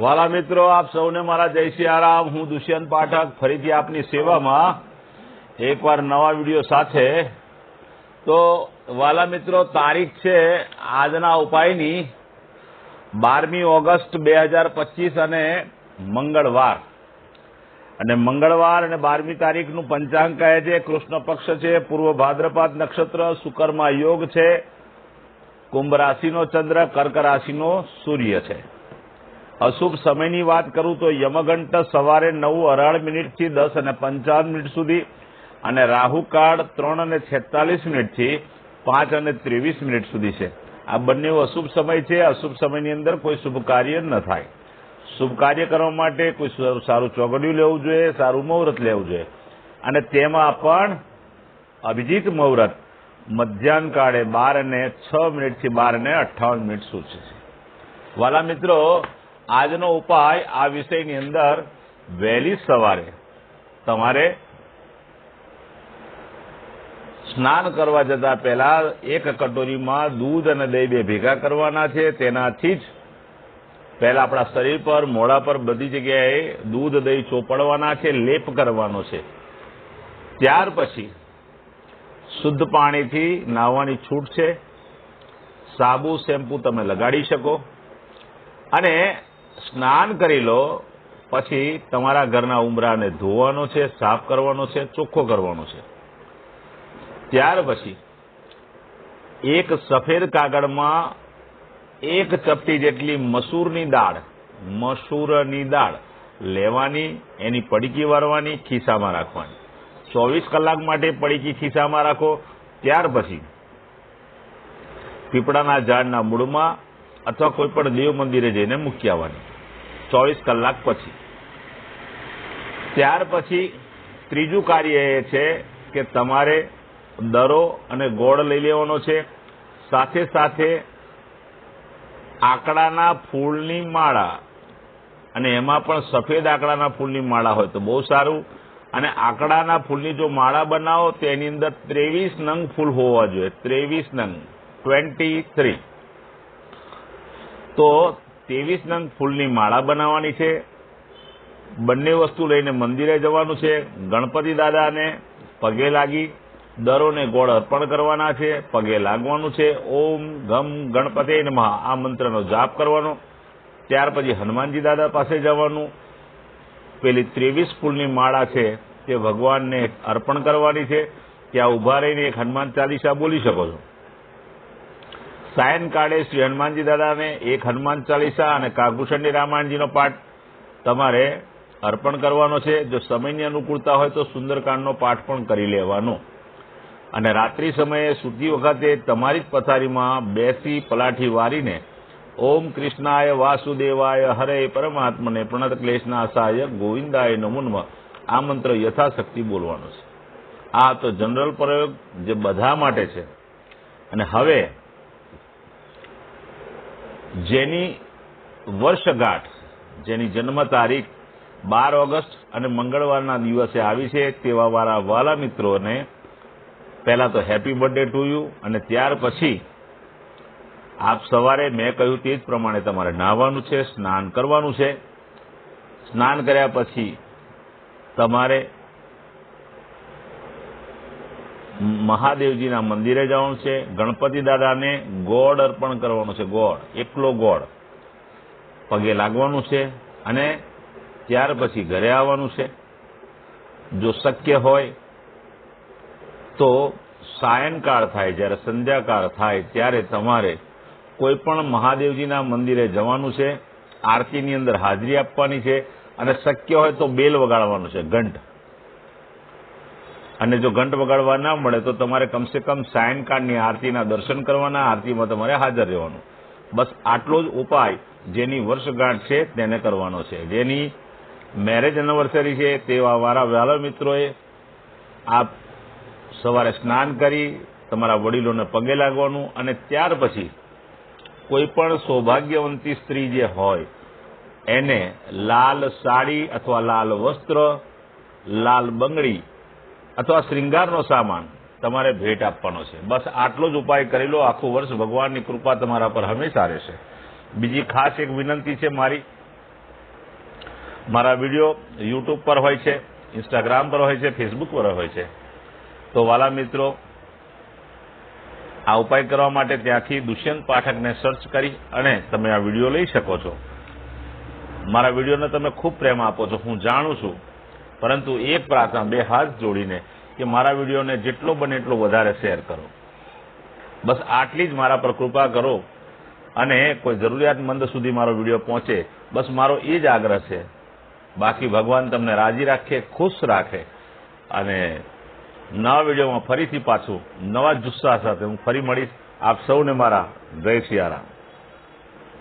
વાલા મિત્રો, આપ સૌને મારા જય સિયારામ હું દુષ્યંત પાઠક. ફરીથી આપની સેવામાં એકવાર નવા વીડિયો સાથે. તો વાલા મિત્રો, તારીખ છે આજના ઉપાયની બારમી ઓગસ્ટ બે હજાર પચીસ અને મંગળવાર. અને મંગળવાર અને બારમી તારીખનું પંચાંગ કહે છે, કૃષ્ણ પક્ષ છે, પૂર્વ ભાદ્રપાદ નક્ષત્ર, શુકરમાં યોગ છે, કુંભ રાશિનો ચંદ્ર, કર્ક રાશિનો સૂર્ય છે. અશુભ સમયની વાત કરું તો યમઘંટ સવારે નવ અઢાર મિનિટથી દસ અને પંચાવન મિનિટ સુધી અને રાહુકાળ ત્રણ અને છેતાલીસ મિનિટથી પાંચ અને ત્રેવીસ મિનિટ સુધી છે. આ બંને અશુભ સમય છે. અશુભ સમયની અંદર કોઈ શુભ કાર્ય ન થાય. શુભ કાર્ય કરવા માટે કોઈ સારું ચોગડિયું લેવું જોઈએ, સારું મુહૂર્ત લેવું જોઈએ. અને તેમાં પણ અભિજીત મુહૂર્ત મધ્યાહન કાળે બાર અને છ મિનિટથી બાર અને અઠ્ઠાવન મિનિટ સૂચે છે. વાલા મિત્રો આજનો ઉપાય આ વિષયની અંદર વહેલી સવારે તમારે સ્નાન કરવા જતા પહેલા એક કટોરીમાં દૂધ અને દહીં બે ભેગા કરવાના છે. તેનાથી જ પહેલા આપણા શરીર પર મોડા પર બધી જગ્યાએ દૂધ, દહીં ચોપડવાના છે, લેપ કરવાનો છે. ત્યાર પછી શુદ્ધ પાણીથી નાહવાની છૂટ છે. સાબુ, શેમ્પુ તમે લગાડી શકો. અને સ્નાન કરી લો, પછી તમારા ઘરના ઉમરાને ધોવાનો છે, સાફ કરવાનો છે, ચોખ્ખો કરવાનો છે. ત્યાર પછી એક સફેદ કાગળમાં એક ચપટી જેટલી મસૂરની દાળ મસૂરની દાળ લેવાની, એની પડીકી વાળવાની, ખિસ્સામાં રાખવાની. ચોવીસ કલાક માટે પડીકી ખિસ્સામાં રાખો. ત્યાર પછી પીપળાના ઝાડના મૂળમાં અથવા કોઈ પણ દેવ મંદિરે જઈને મૂકી આવવાની. ચોવીસ કલાક પછી. ત્યાર પછી ત્રીજું કાર્ય એ છે કે તમારે દરો અને ગોળ લઈ લેવાનો છે. સાથે સાથે આંકડાના ફૂલની માળા અને એમાં પણ સફેદ આકડાના ફૂલની માળા હોય તો બહુ સારું. અને આંકડાના ફૂલની જો માળા બનાવો તો એની અંદર ત્રેવીસ નંગ ફૂલ હોવા જોઈએ. ત્રેવીસ નંગ. ટ્વેન્ટી થ્રી તો ત્રેવીસ નંગ ફૂલની માળા બનાવવાની છે. બંને વસ્તુ લઈને મંદિરે જવાનું છે. ગણપતિ દાદાને પગે લાગી દરોને ગોળ અર્પણ કરવાના છે. પગે લાગવાનું છે. ઓમ ગમ ગણપતિ નમઃ. આ મંત્રનો જાપ કરવાનો. ત્યાર પછી હનુમાનજી દાદા પાસે જવાનું. પેલી ત્રેવીસ ફૂલની માળા છે તે ભગવાનને અર્પણ કરવાની છે. ત્યાં ઊભા રહીને એક હનુમાન ચાલીસા બોલી શકો છો. સાયનકાળે શ્રી હનુમાનજી દાદાને એક હનુમાન ચાલીસા અને કાગભૂષણની રામાયણજીનો પાઠ તમારે અર્પણ કરવાનો છે. જો સમયની અનુકૂળતા હોય તો સુંદરકાંડનો પાઠ પણ કરી લેવાનો. અને રાત્રિ સમયે સૂતી વખતે તમારી જ પથારીમાં બેસી પલાઠી વારીને ઓમ કૃષ્ણાય વાસુદેવાય હરે પરમાત્મને પ્રણત ક્લેશનાશાય ગોવિંદાય નમુન્મ આ મંત્ર યથાશક્તિ બોલવાનો છે. આ તો જનરલ પ્રયોગ જે બધા માટે છે. અને હવે જેની વર્ષગાંઠ, જેની જન્મ તારીખ બાર ઓગસ્ટ અને મંગળવારના દિવસે આવી છે, તેવા મારા વાલા મિત્રોને પહેલા તો હેપી બર્થડે ટુ યુ અને ત્યાર પછી આપ સવારે મેં કહ્યું તે જ પ્રમાણે તમારે નાહવાનું છે, સ્નાન કરવાનું છે. સ્નાન કર્યા પછી તમારે મહાદેવજીના મંદિરે જવાનું છે. ગણપતિ દાદાને ગોળ અર્પણ કરવાનું છે, ગોળ. એકલો ગોળ. પગે લાગવાનું છે અને ત્યાર પછી ઘરે આવવાનું છે. જો શક્ય હોય તો સાયંકાળ થાય, જ્યારે સંધ્યાકાળ થાય, ત્યારે તમારે કોઈ પણ મહાદેવજીના મંદિરે જવાનું છે. આરતીની અંદર હાજરી આપવાની છે અને શક્ય હોય તો બેલ વગાડવાનું છે, ઘંટ. અને જો ઘંટ વગાડવા ના મળે તો તમારે કમસે કમ સાયનકાળની આરતીના દર્શન કરવાના, આરતીમાં તમારે હાજર રહેવાનું. બસ આટલો જ ઉપાય જેની વર્ષગાંઠ છે તેને કરવાનો છે. જેની મેરેજ એનિવર્સરી છે તેવા મારા વ્યાલા મિત્રોએ આપ સવારે સ્નાન કરી, તમારા વડીલોને પગે લાગવાનું અને ત્યાર પછી કોઈ પણ સૌભાગ્યવંતી સ્ત્રી જે હોય, એને લાલ સાડી અથવા લાલ વસ્ત્ર, લાલ બંગડી અથવા શ્રૃંગારનો સામાન તમારે ભેટ આપવાનો છે. બસ આટલો જ ઉપાય કરી લો. આખું વર્ષ ભગવાનની કૃપા તમારા પર હંમેશા રહેશે. બીજી ખાસ એક વિનંતી છે મારી. મારા વીડિયો યુટ્યુબ પર હોય છે, ઇન્સ્ટાગ્રામ પર હોય છે, ફેસબુક પર હોય છે. તો વાલા મિત્રો, આ ઉપાય કરવા માટે ત્યાંથી દુષ્યંત પાઠકને સર્ચ કરી અને તમે આ વીડિયો લઈ શકો છો. મારા વિડીયોને તમે ખૂબ પ્રેમ આપો છો. હું જાણું છું પરંતુ એક પ્રાર્થના બે હાથ જોડીને કે મારા વિડીયોને જેટલો બને એટલો વધારે શેર કરો. બસ આટલી જ મારા પર કૃપા કરો અને કોઈ જરૂરિયાતમંદ સુધી મારો વીડિયો પહોંચે, બસ મારો એ જ આગ્રહ છે. બાકી ભગવાન તમને રાજી રાખે, ખુશ રાખે અને નવા વિડીયોમાં ફરીથી પાછું નવા જુસ્સા સાથે હું ફરી મળીશ. આપ સૌને મારા જય સિયારામ.